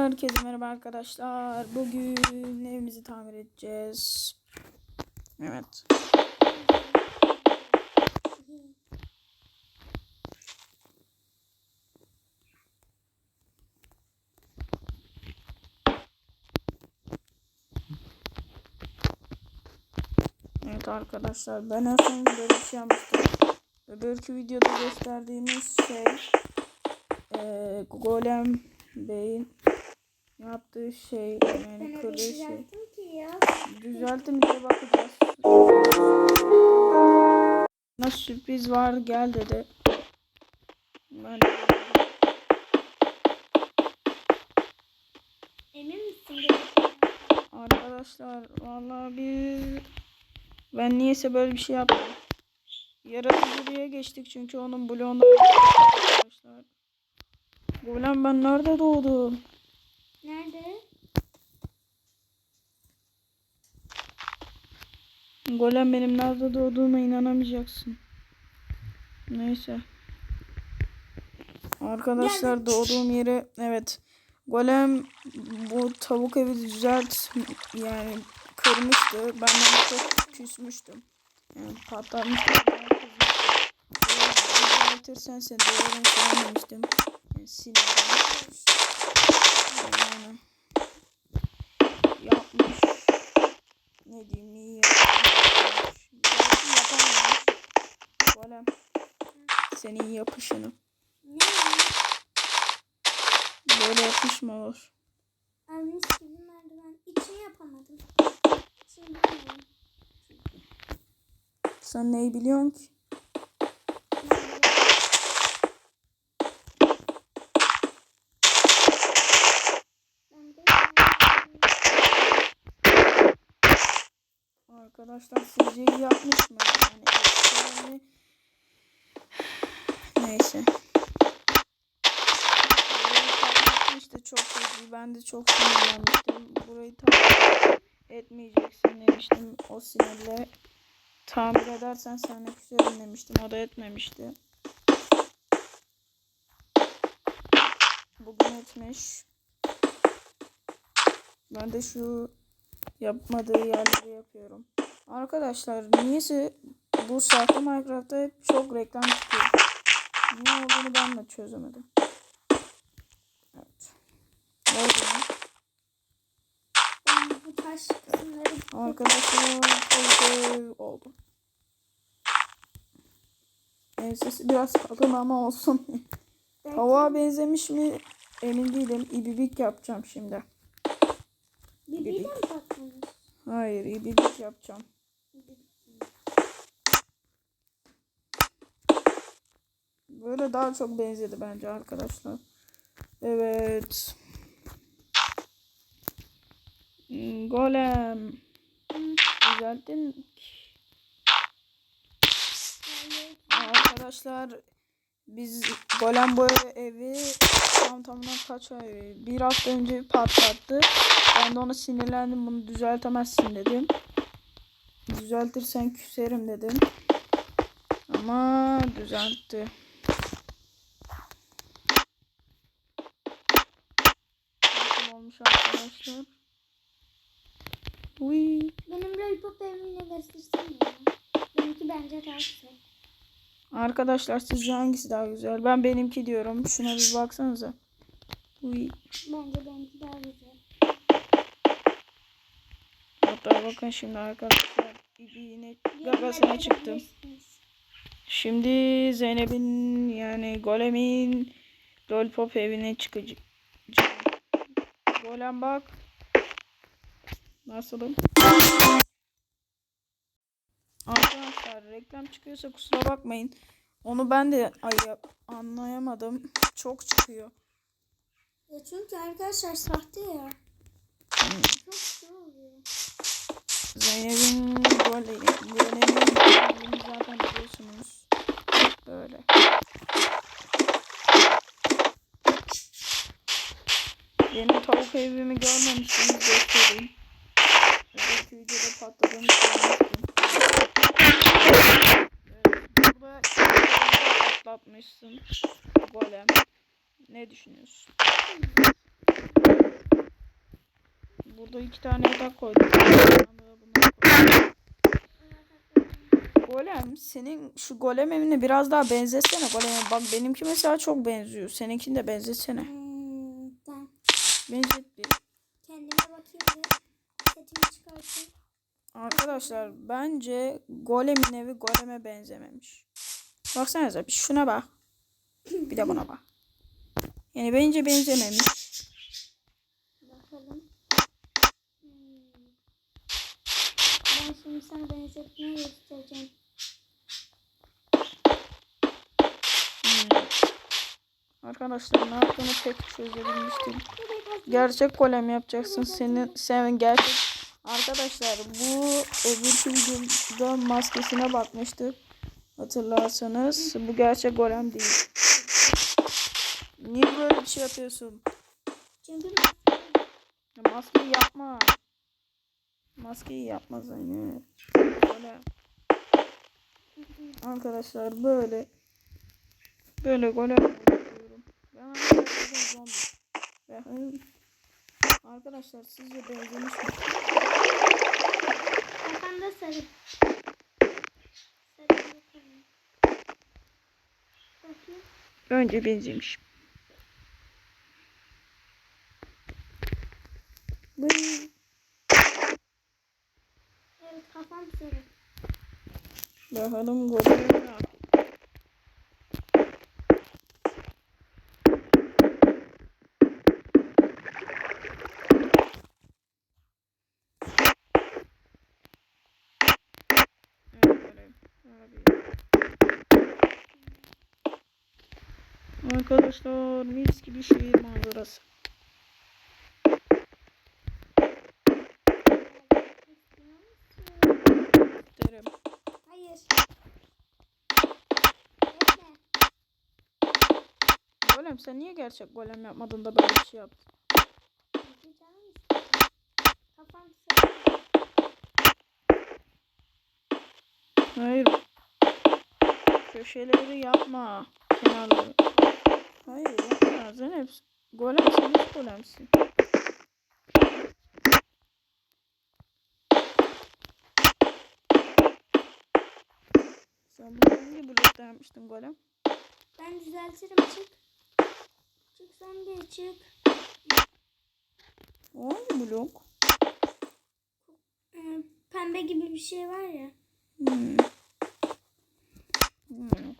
Herkese merhaba arkadaşlar. Bugün evimizi tamir edeceğiz. Evet. Evet arkadaşlar ben en son böyle bir şey yapmıştım. Öbürkü videoda gösterdiğimiz şey eee Golem Bey'in yaptığı şey yani kırdığı şey. Düzeltim diye bakacağız. Nasıl sürpriz var gel dedi. Ben de. Emin misin? Arkadaşlar vallahi bir ben niyeyse böyle bir şey yaptım. Yaratıcılığa geçtik çünkü onun bloğunda arkadaşlar. Golem ben nerede doğdum? Nerede? Golem benim nerede doğduğuma inanamayacaksın. Neyse. Arkadaşlar Geldik. doğduğum yeri evet. Golem bu tavuk evi düzelt yani kırmıştı. Ben ona çok küsmüştüm. Yani. Böyle Düzeltirsen seni doğrudan sevmemiştim. Yani sinirden. Yani yapmış. Ne diyeyim iyi yapmış. Belki yapamamış. Golem. Senin yapışını. Ne? Böyle yapışma olur. Mis gibi merdiven. İçini yapamadım. İçini bilmiyorum. Sen neyi biliyorsun ki? Arkadaşlar sizce iyi yapmış mı? Yani. Neyse. Patlatmıştı çok feci. Ben de çok sinirlenmiştim. Burayı tamir etmeyeceksin demiştim. O sinirle tamir edersen sana küserim demiştim. O da etmemişti. Bugün etmiş. Ben de şu yapmadığı yerleri yapıyorum. Arkadaşlar niyeyse bu sahte Minecraft'ta hep çok reklam çıkıyor. Niye olduğunu ben de çözemedim. Evet. Oldu mu? Ben bu taş kısımları Arkadaşlar oldu. oldu. Ee, sesi biraz kalın ama olsun. Tavuğa benzemiş mi emin değilim. İbibik yapacağım şimdi. Patlamış? Hayır ibibik yapacağım. Böyle daha çok benzedi bence arkadaşlar. Evet. Hmm, Golem. Düzelttin. Arkadaşlar biz Golem bu evi tam tamına kaç ay bir hafta önce patlattı. Ben de ona sinirlendim bunu düzeltemezsin dedim. Düzeltirsen küserim dedim. Ama düzeltti. Nasıl olmuş arkadaşlar? Uy. Benim lollipop evimle göstersene. Benimki bence daha güzel. Arkadaşlar sizce hangisi daha güzel? Ben benimki diyorum. Şuna bir baksanıza. Uy. Bence benimki daha güzel. Hatta bakın şimdi arkadaşlar yine gagasına çıktım. Şimdi Zeynep'in yani Golem'in Lollipop evine çıkacağım. Golem bak. Nasılım? Arkadaşlar reklam çıkıyorsa kusura bakmayın. Onu ben de ay anlayamadım. Çok çıkıyor. Ya çünkü arkadaşlar sahte ya. Hmm. Çok şey oluyor. Zeynep'in golemi, golemin golemi zaten biliyorsunuz. Böyle. Benim tavuk evimi görmemişsiniz göstereyim. Öbürkü videoda patladığını söylemiştim. Evet, burada patlatmışsın golem. Ne düşünüyorsun? burada iki tane yatak koydum. Golem senin şu golem evine biraz daha benzetsene goleme. Bak benimki mesela çok benziyor. Seninkini de benzetsene. Hmm, tamam. Benzet bir. Kendime bakayım bir. Setimi çıkartayım. Arkadaşlar bence golemin evi goleme benzememiş. Baksanıza bir şuna bak. Bir de buna bak. Yani bence benzememiş. Bakalım. Hmm. Ben şimdi sana benzetmeyi göstereceğim. Hmm. Arkadaşlar ne yaptığını pek çözebilmiş değilim. Buraya bak. Gerçek golem yapacaksın. Senin sen gerçek Arkadaşlar bu öbür videoda maskesine bakmıştık. Hatırlarsanız bu gerçek golem değil. Niye böyle bir şey yapıyorsun? Çünkü Ya maskeyi yapma. Maskeyi yapma Zeynep. Böyle. Arkadaşlar böyle böyle golem. Ben arkadaşlar zombi. Arkadaşlar sizce benzemiş mi? kafanda sarı. Önce benzemiş. Bıy. Evet kafam sarı. Bakalım golem ne yapıyor? Evet, golem. Abi. Arkadaşlar mis gibi şehir manzarası. Derim. Hayır. Golem sen niye gerçek golem yapmadın da böyle bir şey yaptın? Hayır. Köşeleri yapma. Kenarları. Hayır yapma. Zeynep. Golem sen hiç golemsin. Sen bunu hangi blokta yapmıştın golem? Ben düzeltirim çık. Çık sen de çık. O hangi blok? Ee, pembe gibi bir şey var ya. Hmm. Hmm,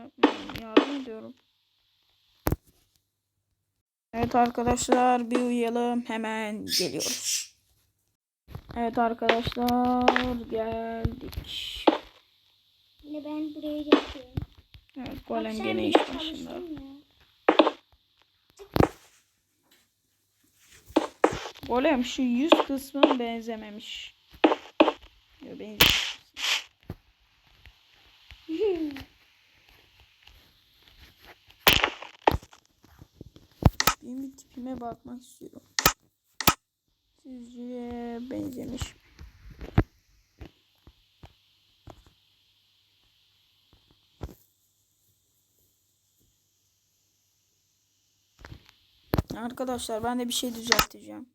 Yapmıyorum, Yardım ediyorum. Evet arkadaşlar bir uyuyalım. Hemen geliyoruz. Evet arkadaşlar geldik. Yine ben buraya yapıyorum. Evet golem Akşam gene iş başında. Golem şu yüz kısmı benzememiş. Yo, benzemiş. Benim bir tipime bakmak istiyorum. Sizce benzemiş mi? Arkadaşlar ben de bir şey düzelteceğim.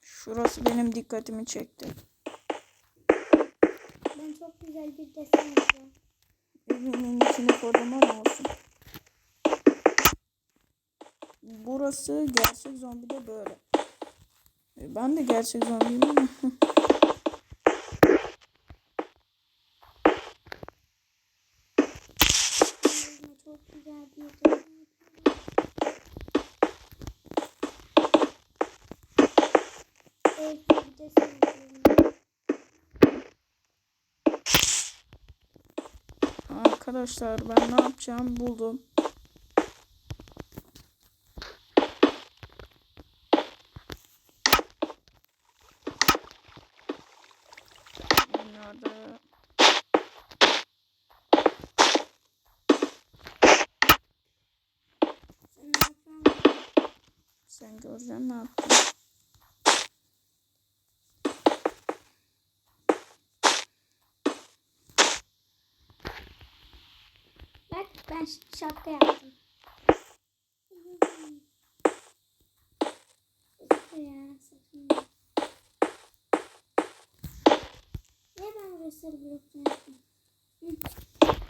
Şurası benim dikkatimi çekti. Ben çok güzel bir desen yapıyorum. Evimin içine kocaman olsun. Burası gerçek zombi de böyle. E, Ben de gerçek zombiyim ama. Yapıyorum. Evet. Arkadaşlar ben ne yapacağım buldum. Nerede? Sen ne yapıyorsun? Sen göreceksin ne yaptım. Ben şapka. Niye ben blokunu yaptım?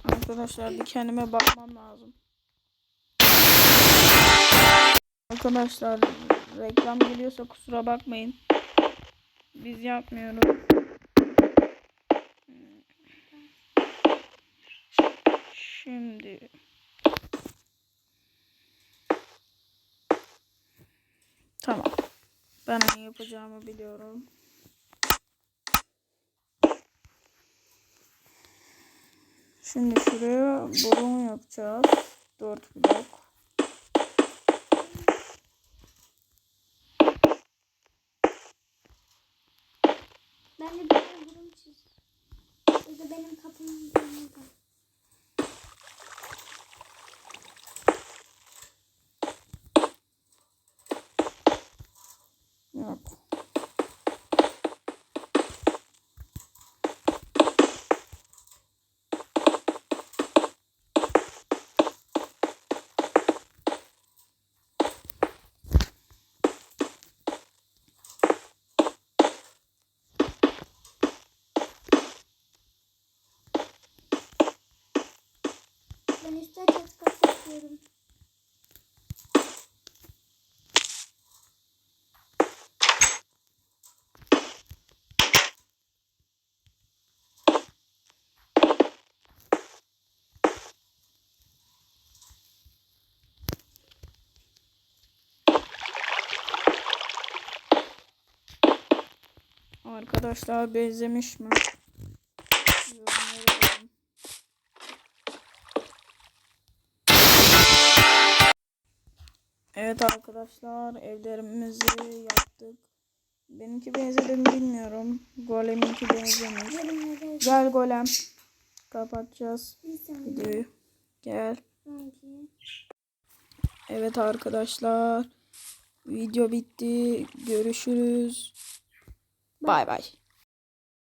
Arkadaşlar bir kendime bakmam lazım. Arkadaşlar reklam geliyorsa kusura bakmayın. Biz yapmıyoruz. Şimdi Tamam. Ben ne yapacağımı biliyorum. Şimdi şuraya burun yapacağız. 4 blok. Ben de bir tane burun çiz. Bu da benim kapımın burnu da. Yok. Ben üstte çat kat yapıyorum. Arkadaşlar benzemiş mi? Evet arkadaşlar evlerimizi yaptık. Benimki benzedi mi bilmiyorum. Golem'inki benzemiş. Gel golem. Kapatacağız videoyu. Gel. Evet arkadaşlar. Video bitti. Görüşürüz. Bay bay.